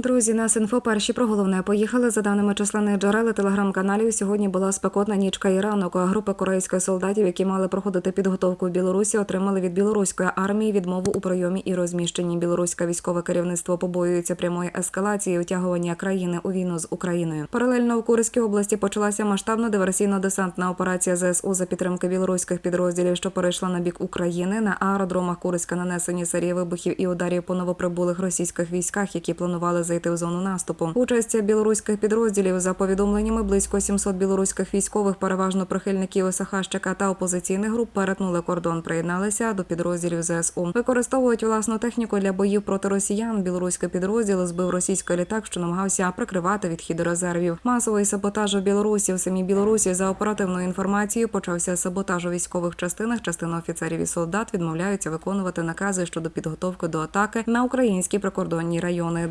Друзі, нас інфо перші про головне поїхали. За даними численних джерел телеграм-каналів. Сьогодні була спекотна нічка і ранок. Група корейських солдатів, які мали проходити підготовку в Білорусі, отримали від білоруської армії відмову у прийомі і розміщенні. Білоруське військове керівництво побоюється прямої ескалації і втягування країни у війну з Україною. Паралельно у Курській області почалася масштабна диверсійно-десантна операція ЗСУ за підтримки білоруських підрозділів, що перейшла на бік України. На аеродромах Курська нанесені серії вибухів і ударів по новоприбулих російських військах, які планували зайти в зону наступу. Участь білоруських підрозділів за повідомленнями близько 700 білоруських військових, переважно прихильників СХЩК та опозиційних груп, перетнули кордон, приєдналися до підрозділів ЗСУ. Використовують власну техніку для боїв проти росіян. Білоруський підрозділ збив російський літак, що намагався прикривати відхід резервів. Масовий саботаж у Білорусі в самій Білорусі за оперативною інформацією почався саботаж у військових частинах. Частина офіцерів і солдат відмовляються виконувати накази щодо підготовки до атаки на українські прикордонні райони.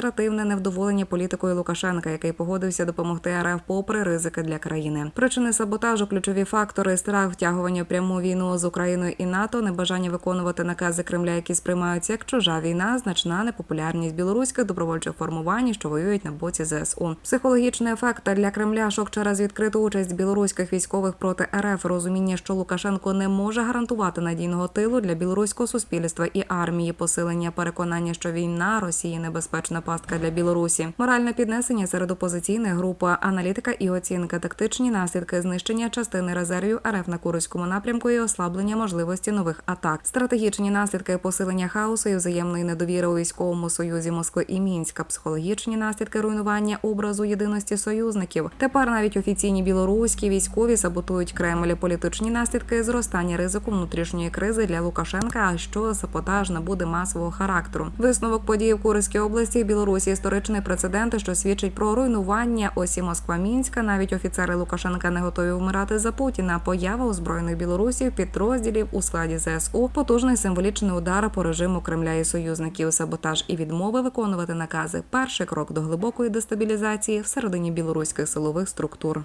Демонстративне невдоволення політикою Лукашенка, який погодився допомогти РФ попри ризики для країни. Причини саботажу, ключові фактори, страх втягування пряму війну з Україною і НАТО, небажання виконувати накази Кремля, які сприймаються як чужа війна, значна непопулярність білоруських добровольчих формувань, що воюють на боці ЗСУ. Психологічний ефект для Кремля шок через відкриту участь білоруських військових проти РФ, розуміння, що Лукашенко не може гарантувати надійного тилу для білоруського суспільства і армії, посилення переконання, що війна Росії небезпечна пастка для Білорусі, моральне піднесення серед опозиційних груп, аналітика і оцінка, тактичні наслідки знищення частини резервів РФ на Курському напрямку і ослаблення можливості нових атак, стратегічні наслідки посилення хаосу і взаємної недовіри у військовому союзі Москви і Мінська, психологічні наслідки руйнування образу єдиності союзників. Тепер навіть офіційні білоруські військові саботують Кремль. Політичні наслідки зростання ризику внутрішньої кризи для Лукашенка. А що саботаж набуде масового характеру? Висновок подій в Курській області Білорусі історичний прецедент, що свідчить про руйнування осі Москва Мінська. Навіть офіцери Лукашенка не готові вмирати за Путіна. Поява озброєних білорусів підрозділів у складі ЗСУ, потужний символічний удар по режиму Кремля і союзників, саботаж і відмови виконувати накази. Перший крок до глибокої дестабілізації всередині білоруських силових структур.